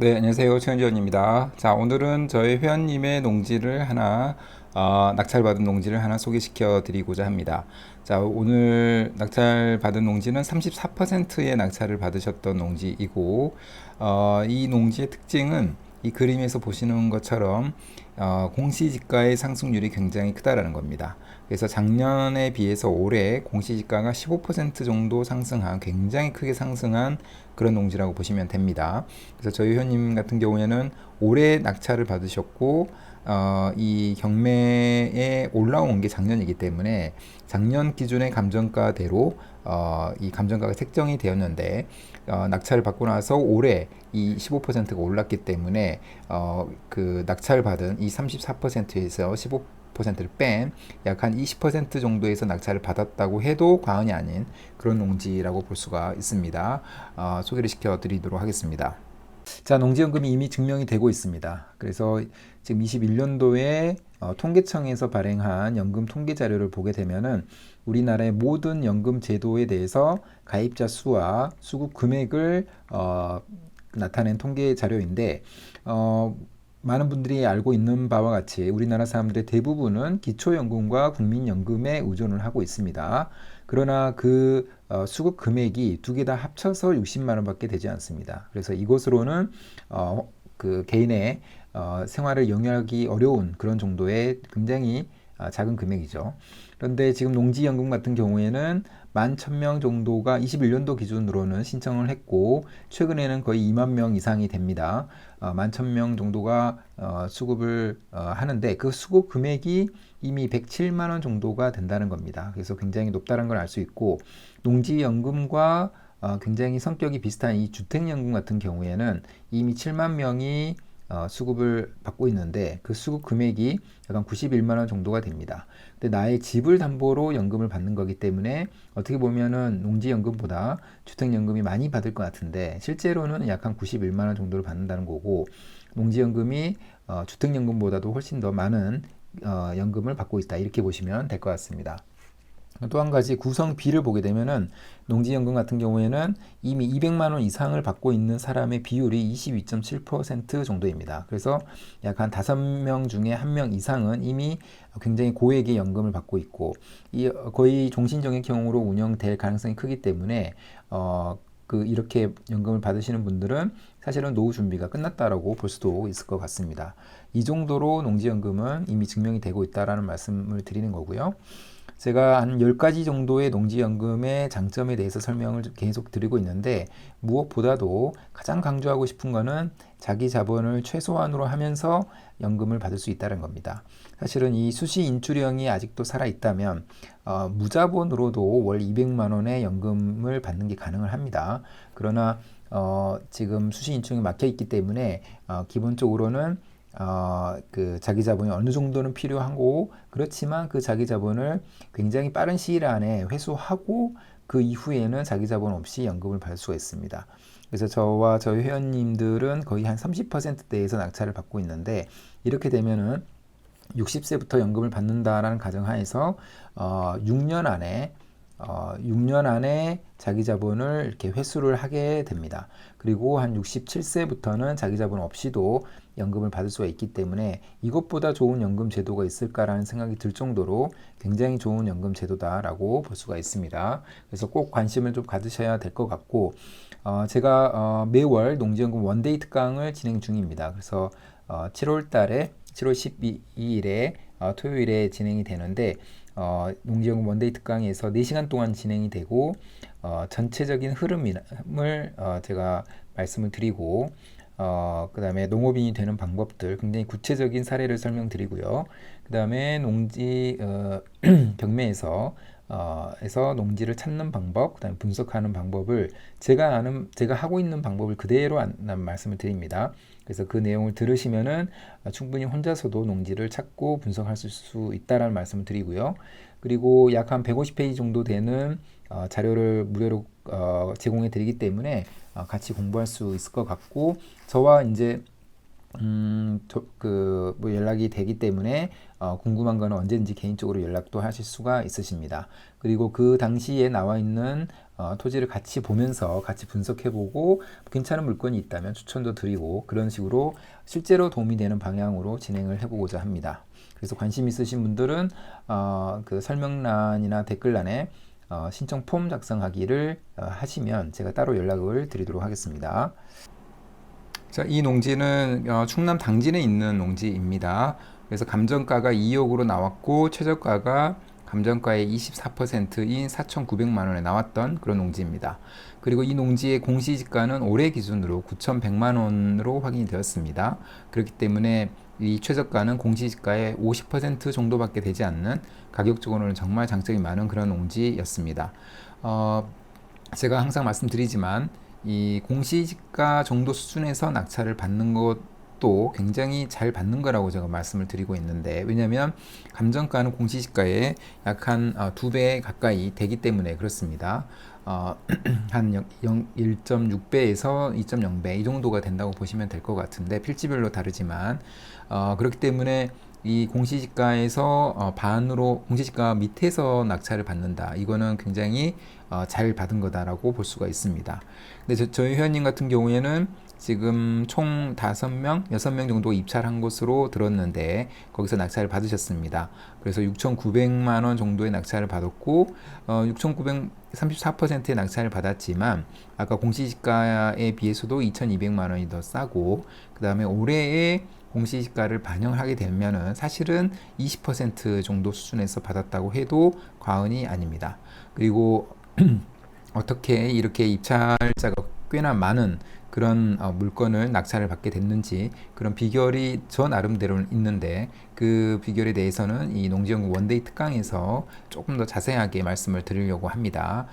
네, 안녕하세요. 최현지원입니다. 자, 오늘은 저희 회원님의 농지를 하나, 어, 낙찰받은 농지를 하나 소개시켜 드리고자 합니다. 자, 오늘 낙찰받은 농지는 34%의 낙찰을 받으셨던 농지이고, 어, 이 농지의 특징은 이 그림에서 보시는 것처럼 어, 공시지가의 상승률이 굉장히 크다라는 겁니다. 그래서 작년에 비해서 올해 공시지가가 15% 정도 상승한 굉장히 크게 상승한 그런 농지라고 보시면 됩니다. 그래서 저희 회원님 같은 경우에는 올해 낙찰을 받으셨고 어, 이 경매에 올라온 게 작년이기 때문에 작년 기준의 감정가대로 어, 이 감정가가 책정이 되었는데 어, 낙찰을 받고 나서 올해 이 15%가 올랐기 때문에 어, 그 낙찰 받은 이 34%에서 15 10%를 뺀 약 한 20% 정도에서 낙찰을 받았다고 해도 과언이 아닌 그런 농지라고 볼 수가 있습니다. 어, 소개를 시켜드리도록 하겠습니다. 자, 농지연금이 이미 증명이 되고 있습니다. 그래서 지금 21년도에 어, 통계청에서 발행한 연금 통계 자료를 보게 되면은 우리나라의 모든 연금 제도에 대해서 가입자 수와 수급 금액을 어, 나타낸 통계 자료인데 어, 많은 분들이 알고 있는 바와 같이 우리나라 사람들의 대부분은 기초연금과 국민연금에 의존을 하고 있습니다. 그러나 그 어, 수급 금액이 두 개 다 합쳐서 60만 원밖에 되지 않습니다. 그래서 이것으로는 어, 그 개인의 어, 생활을 영위하기 어려운 그런 정도의 굉장히 아, 작은 금액이죠. 그런데 지금 농지연금 같은 경우에는 만 천 명 정도가 21년도 기준으로는 신청을 했고 최근에는 거의 2만 명 이상이 됩니다. 어, 만천 명 정도가 어, 수급을 어, 하는데 그 수급 금액이 이미 107만 원 정도가 된다는 겁니다. 그래서 굉장히 높다는 걸 알 수 있고 농지연금과 어, 굉장히 성격이 비슷한 이 주택연금 같은 경우에는 이미 7만 명이 어, 수급을 받고 있는데 그 수급 금액이 약간 91만 원 정도가 됩니다. 근데 나의 집을 담보로 연금을 받는 거기 때문에 어떻게 보면은 농지연금보다 주택연금이 많이 받을 것 같은데 실제로는 약 한 91만 원 정도를 받는다는 거고 농지연금이 어, 주택연금보다도 훨씬 더 많은 어, 연금을 받고 있다 이렇게 보시면 될 것 같습니다. 또 한 가지 구성 비를 보게 되면은 농지연금 같은 경우에는 이미 200만 원 이상을 받고 있는 사람의 비율이 22.7% 정도입니다. 그래서 약 한 5명 중에 1명 이상은 이미 굉장히 고액의 연금을 받고 있고 이 거의 종신정액 경우로 운영될 가능성이 크기 때문에 어, 그 이렇게 연금을 받으시는 분들은 사실은 노후 준비가 끝났다라고 볼 수도 있을 것 같습니다. 이 정도로 농지연금은 이미 증명이 되고 있다라는 말씀을 드리는 거고요. 제가 한 10가지 정도의 농지연금의 장점에 대해서 설명을 계속 드리고 있는데 무엇보다도 가장 강조하고 싶은 거는 자기 자본을 최소한으로 하면서 연금을 받을 수 있다는 겁니다. 사실은 이 수시 인출형이 아직도 살아 있다면 어, 무자본으로도 월 200만 원의 연금을 받는 게 가능을 합니다. 그러나 어, 지금 수시 인출형이 막혀 있기 때문에 어, 기본적으로는 어, 그 자기 자본이 어느 정도는 필요하고 그렇지만 그 자기 자본을 굉장히 빠른 시일 안에 회수하고 그 이후에는 자기 자본 없이 연금을 받을 수가 있습니다. 그래서 저와 저희 회원님들은 거의 한 30%대에서 낙찰을 받고 있는데 이렇게 되면은 60세부터 연금을 받는다라는 가정하에서 어, 6년 안에 어, 6년 안에 자기 자본을 이렇게 회수를 하게 됩니다. 그리고 한 67세부터는 자기 자본 없이도 연금을 받을 수가 있기 때문에 이것보다 좋은 연금 제도가 있을까라는 생각이 들 정도로 굉장히 좋은 연금 제도다라고 볼 수가 있습니다. 그래서 꼭 관심을 좀 가지셔야 될 것 같고 어, 제가 어, 매월 농지연금 원데이 특강을 진행 중입니다. 그래서 어, 7월 달에 7월 12일에 어, 토요일에 진행이 되는데 어, 농지연금 원데이 특강에서 4시간 동안 진행이 되고 어, 전체적인 흐름을 어, 제가 말씀을 드리고 어, 그 다음에 농업인이 되는 방법들 굉장히 구체적인 사례를 설명드리고요. 그 다음에 농지 어, 경매에서 어, 에서 농지를 찾는 방법, 그다음에 분석하는 방법을 제가 아는 제가 하고 있는 방법을 그대로 안, 말씀을 드립니다. 그래서 그 내용을 들으시면은 충분히 혼자서도 농지를 찾고 분석할 수 있다라는 말씀을 드리고요. 그리고 약 한 150페이지 정도 되는 어, 자료를 무료로 어, 제공해 드리기 때문에 어, 같이 공부할 수 있을 것 같고 저와 이제 음, 그, 뭐 연락이 되기 때문에 어, 궁금한 거는 언제든지 개인적으로 연락도 하실 수가 있으십니다. 그리고 그 당시에 나와 있는 어, 토지를 같이 보면서 같이 분석해보고 괜찮은 물건이 있다면 추천도 드리고 그런 식으로 실제로 도움이 되는 방향으로 진행을 해보고자 합니다. 그래서 관심 있으신 분들은 어, 그 설명란이나 댓글란에 어, 신청 폼 작성하기를 어, 하시면 제가 따로 연락을 드리도록 하겠습니다. 자, 이 농지는 어, 충남 당진에 있는 농지입니다. 그래서 감정가가 2억으로 나왔고 최저가가 감정가의 24%인 4,900만 원에 나왔던 그런 농지입니다. 그리고 이 농지의 공시지가는 올해 기준으로 9,100만 원으로 확인이 되었습니다. 그렇기 때문에 이 최저가는 공시지가의 50% 정도밖에 되지 않는 가격적으로는 정말 장점이 많은 그런 농지였습니다. 어, 제가 항상 말씀드리지만 이 공시지가 정도 수준에서 낙찰을 받는 것 도 굉장히 잘 받는 거라고 제가 말씀을 드리고 있는데 왜냐하면 감정가는 공시지가의 약한 두 배 가까이 되기 때문에 그렇습니다. 어, 한 1.6배에서 2.0배 이 정도가 된다고 보시면 될 것 같은데 필지별로 다르지만 어, 그렇기 때문에 이 공시지가에서 어, 반으로 공시지가 밑에서 낙찰을 받는다. 이거는 굉장히 어, 잘 받은 거다라고 볼 수가 있습니다. 근데 저, 희 회원님 같은 경우에는 지금 총 다섯 명 여섯 명 정도 입찰한 것으로 들었는데 거기서 낙찰을 받으셨습니다. 그래서 6,900만 원 정도의 낙찰을 받았고 어, 6,934%의 낙찰을 받았지만 아까 공시지가에 비해서도 2,200만 원이 더 싸고 그 다음에 올해의 공시지가를 반영하게 되면은 사실은 20% 정도 수준에서 받았다고 해도 과언이 아닙니다. 그리고 어떻게 이렇게 입찰자가 꽤나 많은 그런 어, 물건을 낙찰을 받게 됐는지 그런 비결이 저 나름대로는 있는데 그 비결에 대해서는 이 농지연구 원데이 특강에서 조금 더 자세하게 말씀을 드리려고 합니다.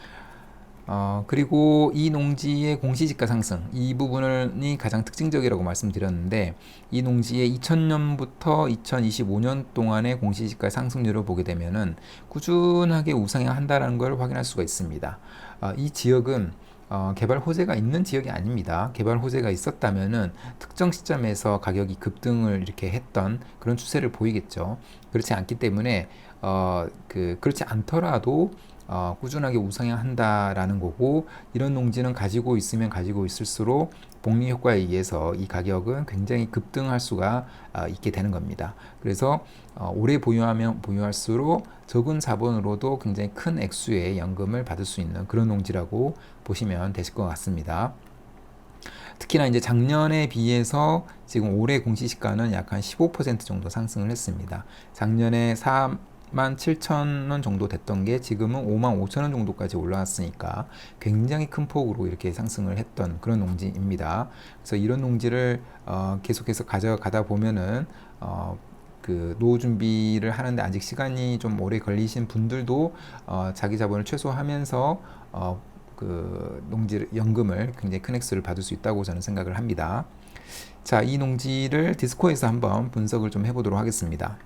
어, 그리고 이 농지의 공시지가 상승 이 부분이 가장 특징적이라고 말씀드렸는데 이 농지의 2000년부터 2025년 동안의 공시지가 상승률을 보게 되면은 꾸준하게 우상향한다는 걸 확인할 수가 있습니다. 어, 이 지역은 어, 개발 호재가 있는 지역이 아닙니다. 개발 호재가 있었다면은 특정 시점에서 가격이 급등을 이렇게 했던 그런 추세를 보이겠죠. 그렇지 않기 때문에 어, 그 그렇지 않더라도 어, 꾸준하게 우상향한다라는 거고 이런 농지는 가지고 있으면 가지고 있을수록 복리 효과에 의해서 이 가격은 굉장히 급등할 수가 어, 있게 되는 겁니다. 그래서 어, 오래 보유하면 보유할수록 적은 자본으로도 굉장히 큰 액수의 연금을 받을 수 있는 그런 농지라고 보시면 되실 것 같습니다. 특히나 이제 작년에 비해서 지금 올해 공시지가는 약 한 15% 정도 상승을 했습니다. 작년에 3 17,000원 정도 됐던 게 지금은 55,000원 정도까지 올라왔으니까 굉장히 큰 폭으로 이렇게 상승을 했던 그런 농지입니다. 그래서 이런 농지를 어, 계속해서 가져가다 보면은 어, 그 노후 준비를 하는데 아직 시간이 좀 오래 걸리신 분들도 어, 자기 자본을 최소화하면서 어, 그 농지 연금을 굉장히 큰 액수를 받을 수 있다고 저는 생각을 합니다. 자, 이 농지를 디스코에서 한번 분석을 좀 해보도록 하겠습니다.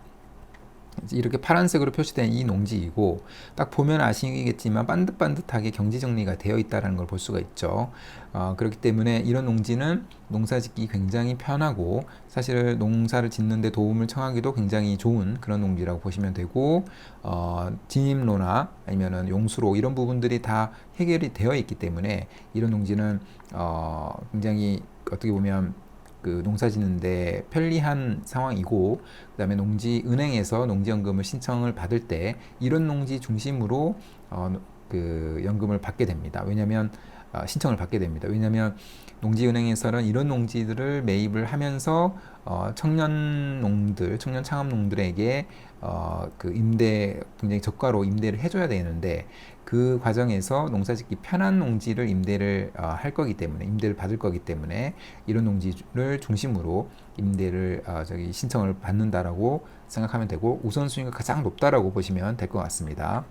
이렇게 파란색으로 표시된 이 농지이고 딱 보면 아시겠지만 반듯반듯하게 경지 정리가 되어 있다는 걸 볼 수가 있죠. 어, 그렇기 때문에 이런 농지는 농사짓기 굉장히 편하고 사실 농사를 짓는데 도움을 청하기도 굉장히 좋은 그런 농지라고 보시면 되고 어, 진입로나 아니면은 용수로 이런 부분들이 다 해결이 되어 있기 때문에 이런 농지는 어, 굉장히 어떻게 보면 그 농사 짓는데 편리한 상황이고 그다음에 농지 은행에서 농지연금을 신청을 받을 때 이런 농지 중심으로 어, 그 연금을 받게 됩니다. 왜냐하면 어, 신청을 받게 됩니다. 왜냐하면 농지은행에서는 이런 농지들을 매입을 하면서 어, 청년 농들, 청년 창업 농들에게 어, 그 임대 굉장히 저가로 임대를 해줘야 되는데 그 과정에서 농사짓기 편한 농지를 임대를 어, 할 거기 때문에 임대를 받을 거기 때문에 이런 농지를 중심으로 임대를 어, 저기 신청을 받는다라고 생각하면 되고 우선순위가 가장 높다라고 보시면 될 것 같습니다.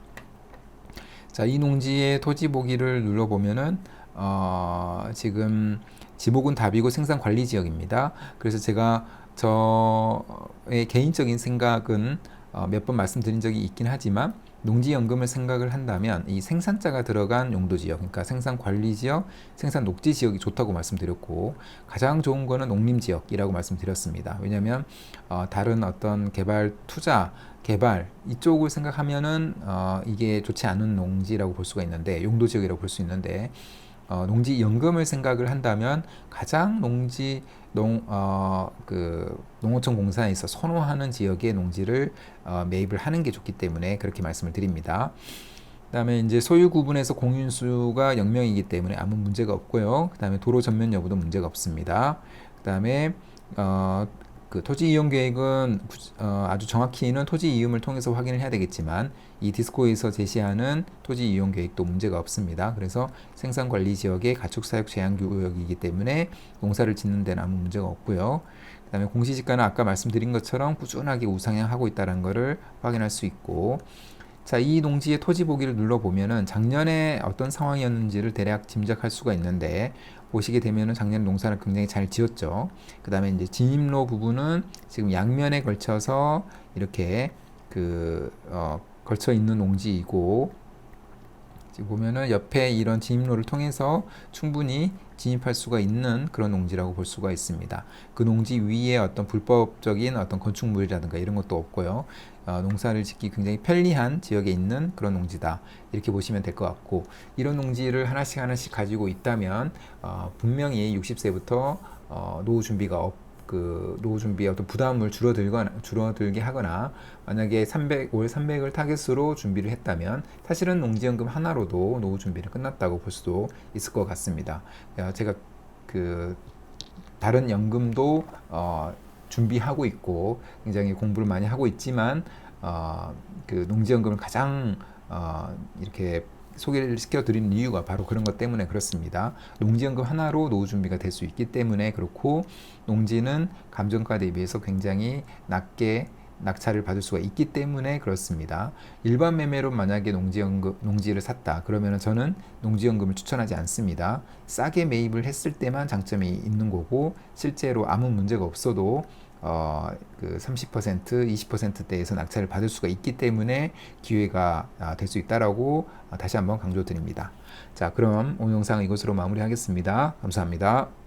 자, 이 농지의 토지 보기를 눌러 보면은 어, 지금 지목은 답이고 생산 관리 지역입니다. 그래서 제가 저의 개인적인 생각은 어, 몇 번 말씀드린 적이 있긴 하지만 농지연금을 생각을 한다면 이 생산자가 들어간 용도 지역, 그러니까 생산 관리 지역, 생산 녹지 지역이 좋다고 말씀드렸고 가장 좋은 거는 농림 지역이라고 말씀드렸습니다. 왜냐하면 어, 다른 어떤 개발 투자 개발 이쪽을 생각하면은 어, 이게 좋지 않은 농지라고 볼 수가 있는데 용도 지역이라고 볼 수 있는데 어, 농지 연금을 생각을 한다면 가장 농지 농, 어, 그 농어촌 공사에서 선호하는 지역의 농지를 어, 매입을 하는 게 좋기 때문에 그렇게 말씀을 드립니다. 그다음에 이제 소유 구분에서 공인수가 0명이기 때문에 아무 문제가 없고요. 그다음에 도로 전면 여부도 문제가 없습니다. 그다음에 어, 그 토지 이용 계획은 구- 어, 아주 정확히는 토지 이음을 통해서 확인을 해야 되겠지만 이 디스코에서 제시하는 토지 이용 계획도 문제가 없습니다. 그래서 생산 관리 지역의 가축 사육 제한 구역이기 때문에 농사를 짓는 데는 아무 문제가 없고요. 그다음에 공시지가는 아까 말씀드린 것처럼 꾸준하게 우상향하고 있다는 것을 확인할 수 있고 자, 이 농지의 토지 보기를 눌러보면은 작년에 어떤 상황이었는지를 대략 짐작할 수가 있는데 보시게 되면은 작년 농사를 굉장히 잘 지었죠. 그 다음에 이제 진입로 부분은 지금 양면에 걸쳐서 이렇게 그, 어, 걸쳐 있는 농지이고 지금 보면은 옆에 이런 진입로를 통해서 충분히 진입할 수가 있는 그런 농지라고 볼 수가 있습니다. 그 농지 위에 어떤 불법적인 어떤 건축물이라든가 이런 것도 없고요. 어, 농사를 짓기 굉장히 편리한 지역에 있는 그런 농지다. 이렇게 보시면 될 것 같고 이런 농지를 하나씩 하나씩 가지고 있다면 어, 분명히 60세부터 어, 노후 준비가 없, 그 노후 준비에 어떤 부담을 줄어들거나 줄어들게 하거나 만약에 300, 월 300을 타겟으로 준비를 했다면 사실은 농지연금 하나로도 노후 준비를 끝났다고 볼 수도 있을 것 같습니다. 야, 제가 그 다른 연금도 어, 준비하고 있고 굉장히 공부를 많이 하고 있지만 어, 그 농지연금을 가장 어, 이렇게 소개를 시켜드리는 이유가 바로 그런 것 때문에 그렇습니다. 농지연금 하나로 노후 준비가 될 수 있기 때문에 그렇고 농지는 감정가 대비해서 굉장히 낮게 낙찰을 받을 수가 있기 때문에 그렇습니다. 일반 매매로 만약에 농지연금, 농지를 샀다. 그러면 저는 농지연금을 추천하지 않습니다. 싸게 매입을 했을 때만 장점이 있는 거고 실제로 아무 문제가 없어도 어, 그 30%, 20%대에서 낙찰을 받을 수가 있기 때문에 기회가 아, 될수 있다라고 아, 다시 한번 강조드립니다. 자, 그럼 오늘 영상 이것으로 마무리하겠습니다. 감사합니다.